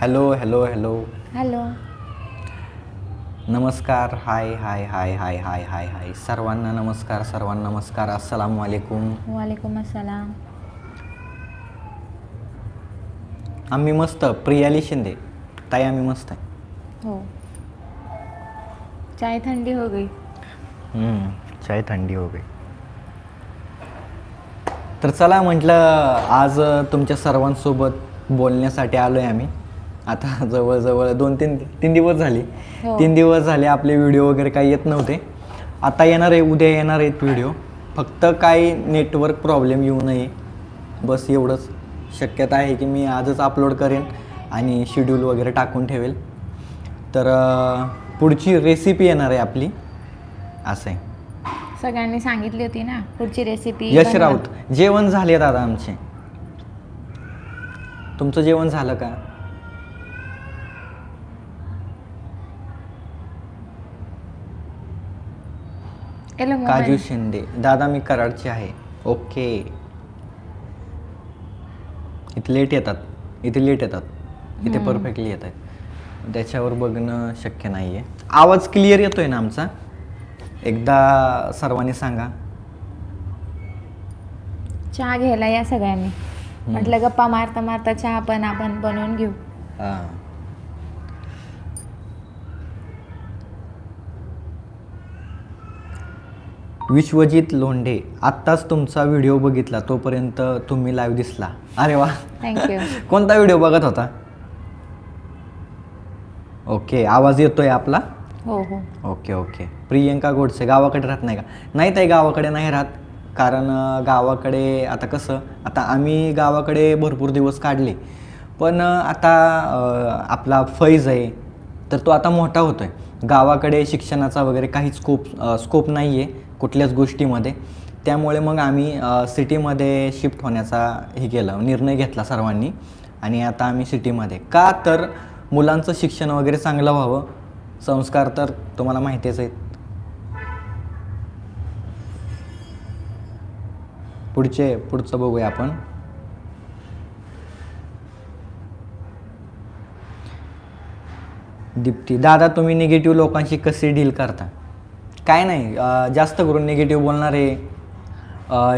Hello hello hello hello नमस्कार हाय हाय हाय हाय हाय हाय हाय. सर्वांना नमस्कार सर्वांना नमस्कार. अस्सलाम वालेकुम. वालेकुम अस्सलाम. आम्ही मस्त. प्रियाली शिंदे. ताई आम्ही मस्त आहे. हो. चाय ठंडी हो गई. हम्म, चाय थंडी हो गई. तर चला म्हटलं आज तुमच्या सर्वांसोबत बोलण्यासाठी आलो आहे आम्ही. आता जवळजवळ दोन तीन तीन दिवस झाले. हो. तीन दिवस झाले आपले व्हिडिओ वगैरे काही येत नव्हते. आता येणार आहे उद्या येणार आहेत व्हिडिओ फक्त काही नेटवर्क प्रॉब्लेम येऊ नये. बस एवढंच. शक्यता आहे की मी आजच अपलोड करेन आणि शेड्यूल वगैरे टाकून ठेवेल. तर अं, पुढची रेसिपी येणार आहे आपली. असं आहे. सगळ्यांनी सांगितली होती ना पुढची रेसिपी यश राऊत जेवण झाले दादा आमचे. तुमचं जेवण झालं का? काजू शिंदे. दादा मी कराडचे आहे. ओके. इथे लेट येतात. इथे लेट येतात. इथे परफेक्टली येत आहेत. त्याच्यावर बघणं शक्य नाही आहे आवाज क्लिअर येतोय ना आमचा? एकदा सर्वांनी सांगा. चहा घ्यायला या सगळ्यांनी. म्हटलं गप्पा मारता मारता चहा पण आपण बनवून घेऊ. हां. विश्वजित लोंढे आत्ताच तुमचा व्हिडिओ बघितला तोपर्यंत तुम्ही लाईव्ह दिसला. अरे वा. थँक्यू कोणता व्हिडिओ बघत होता? ओके आवाज येतोय आपला? हो हो. ओके ओके प्रियंका गोडसे गावाकडे राहत नाही का? नाही ताई गावाकडे नाही राहत. कारण गावाकडे आता कसं आता आम्ही गावाकडे भरपूर दिवस काढले. पण आता आपला फैज आहे तर तो आता मोठा होतो आहे गावाकडे शिक्षणाचा वगैरे काहीच स्कोप स्कोप नाही आहे कुठल्याच गोष्टीमध्ये. त्यामुळे मग आम्ही सिटीमध्ये शिफ्ट होण्याचा हे केलं निर्णय घेतला सर्वांनी. आणि आता आम्ही सिटीमध्ये. का तर मुलांचं शिक्षण वगैरे चांगलं व्हावं. संस्कार तर तुम्हाला माहितीच आहेत. पुढचे पुढचं बघूया आपण. दीप्ती दादा तुम्ही निगेटिव्ह लोकांशी कसे डील करता? काय नाही जास्त करून निगेटिव्ह बोलणारे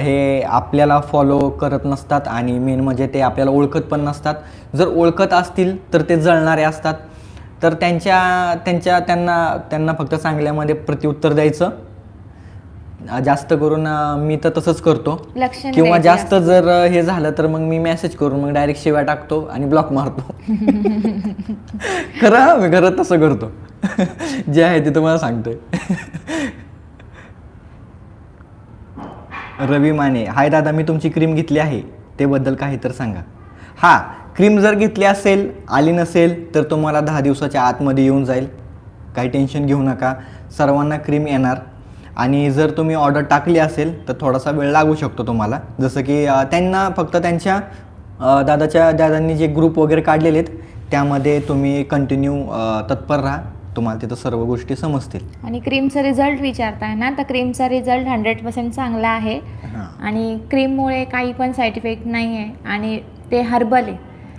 हे आपल्याला फॉलो करत नसतात आणि मेन म्हणजे ते आपल्याला ओळखत पण नसतात. जर ओळखत असतील तर ते जळणारे असतात. तर त्यांच्या त्यांच्या त्यांना त्यांना फक्त चांगल्यामध्ये प्रत्युत्तर द्यायचं. जास्त करून अं, मी तर तसंच करतो. लक्ष नाही किंवा द्यायचं जास्त जर अं, हे झालं तर मग मी मेसेज करून मग डायरेक्ट शिव्या टाकतो आणि ब्लॉक मारतो. खरं हा, मी खरं तसं करतो. जे आहे ते तुम्हाला सांगतोय. रवी माने हाय दादा मी तुमची क्रीम घेतली आहे. ते बद्दल काही तर सांगा. हां क्रीम जर घेतली असेल आली नसेल तर तुम्हाला दहा दिवसाच्या आतमध्ये येऊन जाईल. काही टेन्शन घेऊ नका. सर्वांना क्रीम येणार. आणि जर तुम्ही ऑर्डर टाकली असेल तर थोडासा वेळ लागू शकतो तुम्हाला. जसं की त्यांना फक्त त्यांच्या दादाच्या दादांनी जे ग्रुप वगैरे काढलेले आहेत त्यामध्ये तुम्ही कंटिन्यू तत्पर राहा. तुम्हाला तिथं सर्व गोष्टी समजतील. आणि क्रीमचा रिझल्ट विचारताय ना तर क्रीमचा रिझल्ट हंड्रेड पर्सेंट चांगला आहे. आणि क्रीममुळे काही पण साईड इफेक्ट नाही आहे आणि ते हर्बल आहे.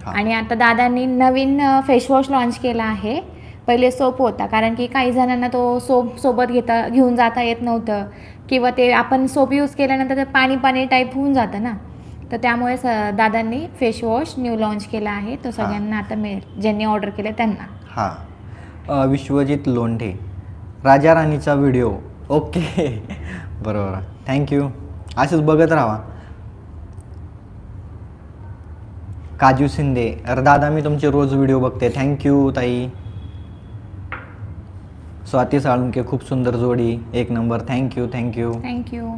आणि आता दादांनी नवीन फेसवॉश लॉन्च केला आहे. पहिले सोप होता कारण की काही जणांना तो सोप सोबत घेता घेऊन जाता येत नव्हतं. किंवा ते आपण सोप यूज केल्यानंतर ते पाणी पाणी टाईप होऊन जातं ना. तर त्यामुळे स दादांनी फेसवॉश न्यू लॉन्च केला आहे. तो सगळ्यांना आता मिळेल ज्यांनी ऑर्डर केले त्यांना. हां. विश्वजित लोंढे राजा राणीचा व्हिडिओ ओके बरोबर. थँक्यू असंच बघत राहा. काजू शिंदे अरे दादा मी तुमचे रोज व्हिडिओ बघते. थँक्यू ताई. स्वाती साळुंके खूप सुंदर जोडी. एक number. Thank you thank you thank you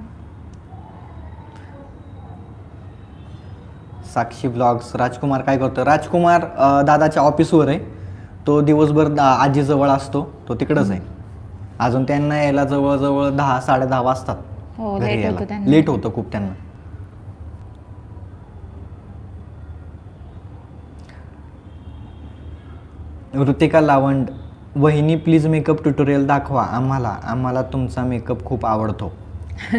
Sakshi blogs Rajkumar काय करतो राजकुमार दादाच्या ऑफिसवर आहे. तो दिवसभर आजीजवळ असतो. तो तिकडंच आहे. अजून त्यांना यायला जवळजवळ दहा साडे दहा वाजतात हो लेट होतं खूप त्यांना. ऋतिका लावंड वहिनी प्लीज मेकअप ट्युटोरियल दाखवा. आम्हाला आम्हाला तुमचा मेकअप खूप आवडतो.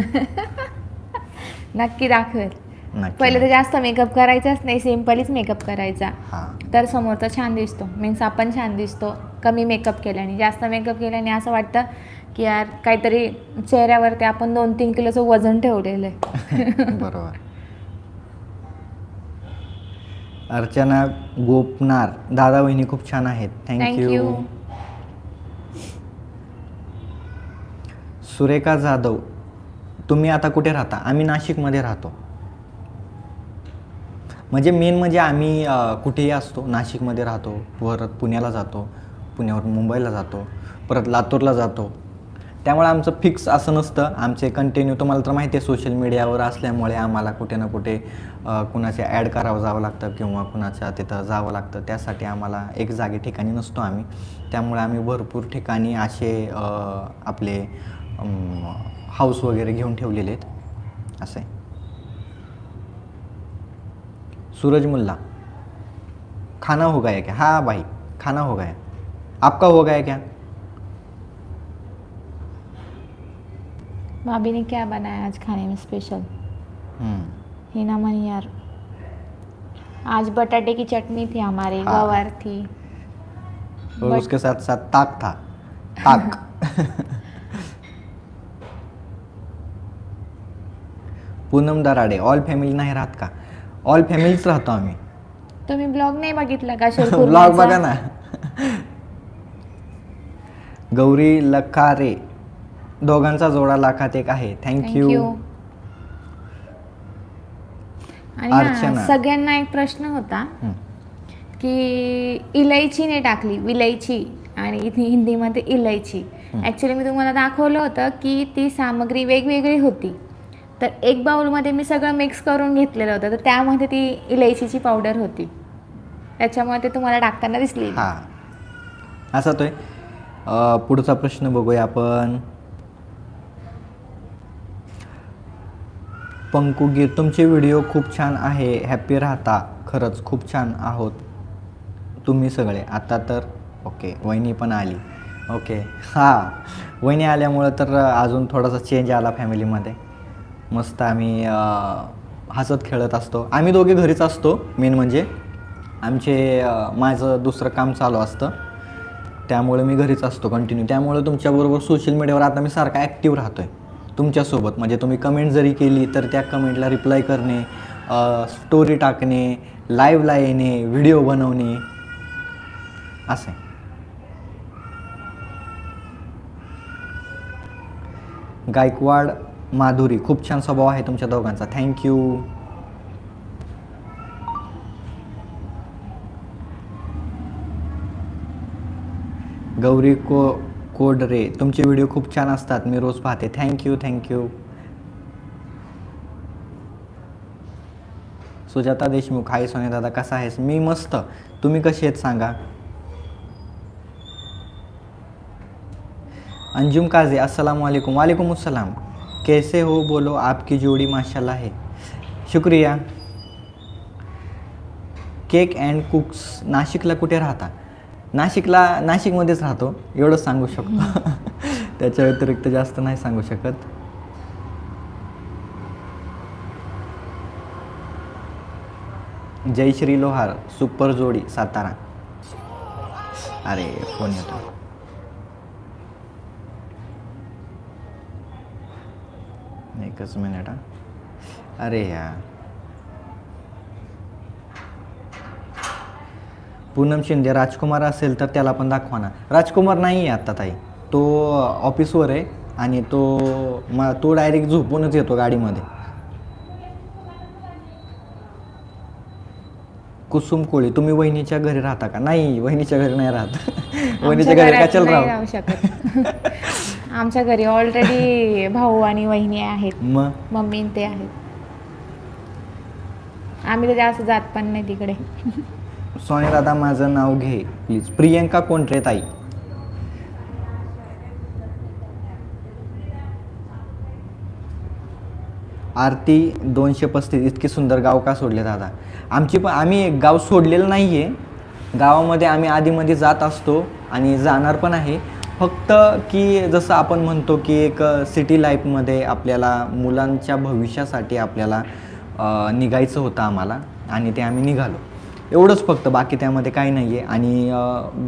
नक्की दाखवेल. नक्की. पहिले तर जास्त मेकअप करायचाच नाही सिम्पलीच मेकअप करायचा. हां. तर समोरचा छान दिसतो. मीन्स आपण छान दिसतो कमी मेकअप केल्याने. जास्त मेकअप केल्याने असं वाटतं की यार काहीतरी चेहऱ्यावरती आपण दोन तीन किलोचं वजन ठेवलेलं आहे. बरोबर. अर्चना गोपनार दादा वहिनी खूप छान आहेत. Thank थँक्यू सुरेखा जाधव तुम्ही आता कुठे राहता? आम्ही नाशिकमध्ये राहतो. म्हणजे मेन म्हणजे आम्ही कुठेही असतो. नाशिकमध्ये राहतो परत पुण्याला जातो पुण्यावरून मुंबईला जातो परत लातूरला जातो. त्यामुळे आमचं फिक्स असं नसतं. आमचे कंटिन्यू तुम्हाला तर माहिती आहे सोशल मीडियावर असल्यामुळे आम्हाला कुठे ना कुठे कुणाच्या कुणाचे ॲड करावं जावं लागतं किंवा कुणाच्या तिथं जावं लागतं. त्यासाठी आम्हाला एक जागे ठिकाणी नसतो आम्ही. त्यामुळे आम्ही भरपूर ठिकाणी असे आपले हाऊस वगैरे घेऊन ठेवलेले आहेत. असे. सूरज मुल्ला. खाना हो गया क्या? हाँ भाई खाना हो गया. आपका हो गया क्या? भाभी ने क्या बनाया आज खाने में स्पेशल हम्म, हिना मन यार. आज बटाटे की चटनी थी हमारे हाँ। गवार थी. और But- उसके साथ साथ ताक था. ताक. पूनम दराडे ऑल फॅमिली नाही राहत का? ऑल फॅमिलीच राहतो आम्ही. तुम्ही ब्लॉग नाही बघितला का ब्लॉग बघा? ना. गौरी लखारे दोघांचा जोडा लाखात एक आहे. थँक्यू थँक्यू आणि अर्चना. सगळ्यांना एक प्रश्न होता की इलायची नाही टाकली विलायची. आणि इथे हिंदीमध्ये इलायची. ॲक्च्युली मी तुम्हाला दाखवलं होतं की ती सामग्री वेगवेगळी होती. तर एक बाउलमध्ये मी सगळं मिक्स करून घेतलेलं होतं. तर त्यामध्ये ती इलायचीची पावडर होती. त्याच्यामुळे ते तुम्हाला टाकताना दिसली. हां. असा तो आहे. पुढचा प्रश्न बघूया आपण. पंकुगीर तुमचे व्हिडिओ खूप छान आहे. हॅप्पी राहता. खरंच खूप छान आहोत. तुम्ही सगळे. आता तर ओके वहिनी पण आली. ओके हां. वहिनी आल्यामुळं तर अजून थोडासा चेंज आला फॅमिलीमध्ये मस्त आम्ही हसत खेळत असतो. आम्ही दोघे घरीच असतो मेन म्हणजे. आमचे माझं दुसरं काम चालू असतं. त्यामुळे मी घरीच असतो कंटिन्यू त्यामुळे तुमच्याबरोबर सोशल मीडियावर आता मी सारखा ॲक्टिव्ह राहतो आहे तुमच्यासोबत. म्हणजे तुम्ही कमेंट जरी केली तर त्या कमेंटला रिप्लाय करणे स्टोरी टाकणे लाईव्हला येणे व्हिडिओ बनवणे. असं आहे. गायकवाड माधुरी खूप छान स्वभाव आहे तुमच्या दोघांचा. थँक्यू गौरी को कोडरे तुमचे व्हिडिओ खूप छान असतात. मी रोज पाहते. Thank you thank you Sujata Deshmukh hi सोने दादा कसा आहेस? मी मस्त. तुम्ही कसे आहेत सांगा. अंजुम काझे अस्सलाम वालेकुम वालेकुम असलाम कैसे हो बोलो आपकी जोड़ी माशाल्लाह है। शुक्रिया। केक अँड कुक्स नाशिकला कुठे राहता? नाशिकला नाशिकमध्येच राहतो एवढंच सांगू शकतो. त्याच्या व्यतिरिक्त जास्त नाही सांगू शकत. जयश्री लोहार सुपर जोडी सातारा. अरे फोन येतो एकच मिनिट हा. अरे या पूनम शिंदे राजकुमार असेल तर त्याला पण दाखवा ना. राजकुमार नाही आहे आत्ता ताई. तो ऑफिसवर आहे आणि तो म तो डायरेक्ट झोपूनच येतो गाडीमध्ये. कुसुम कोळी तुम्ही वहिनीच्या घरी राहता का? नाही वहिनीच्या घरी नाही राहत. वहिनीच्या घरी कशाला नाही राहू? राहू शकत. आमच्या घरी ऑलरेडी भाऊ आणि वहिनी आहेत. मग? मम्मी आणि ते आहेत. आम्ही तर जास्त जात पण नाही तिकडे. सोनी दादा माझं नाव घे प्लीज प्रियंका कोंट्रे ताई. आरती दोनशे पस्तीस इतके सुंदर गाव का सोडले दादा? आमची पण आम्ही एक गाव सोडलेलं नाही आहे गावामध्ये आम्ही आधीमध्ये जात असतो आणि जाणार पण आहे. फक्त की जसं आपण म्हणतो की एक सिटी लाईफमध्ये आपल्याला मुलांच्या भविष्यासाठी आपल्याला निघायचं होतं आम्हाला आणि ते आम्ही निघालो. एवढंच फक्त बाकी त्यामध्ये काही नाही आहे आणि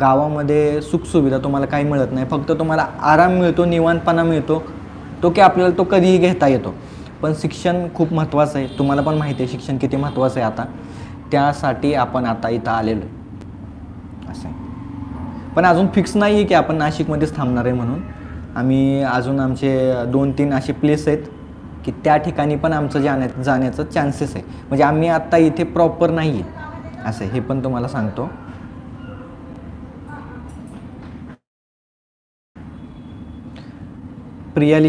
गावामध्ये सुखसुविधा तुम्हाला काही मिळत नाही. फक्त तुम्हाला आराम मिळतो निवांतपणा मिळतो तो की आपल्याला तो कधीही घेता येतो. पण शिक्षण खूप महत्त्वाचं आहे. तुम्हाला पण माहिती आहे शिक्षण किती महत्त्वाचं आहे आता. त्यासाठी आपण आता इथं आलेलो असं आहे. पण अजून फिक्स नाही आहे की आपण नाशिकमध्येच थांबणार आहे म्हणून. आम्ही अजून आमचे दोन तीन असे प्लेस आहेत की त्या ठिकाणी पण आमचं जाण्या जाण्याचं चान्सेस आहे. म्हणजे आम्ही आत्ता इथे प्रॉपर नाही आहे. असं हे पण तुम्हाला सांगतो. प्रियाली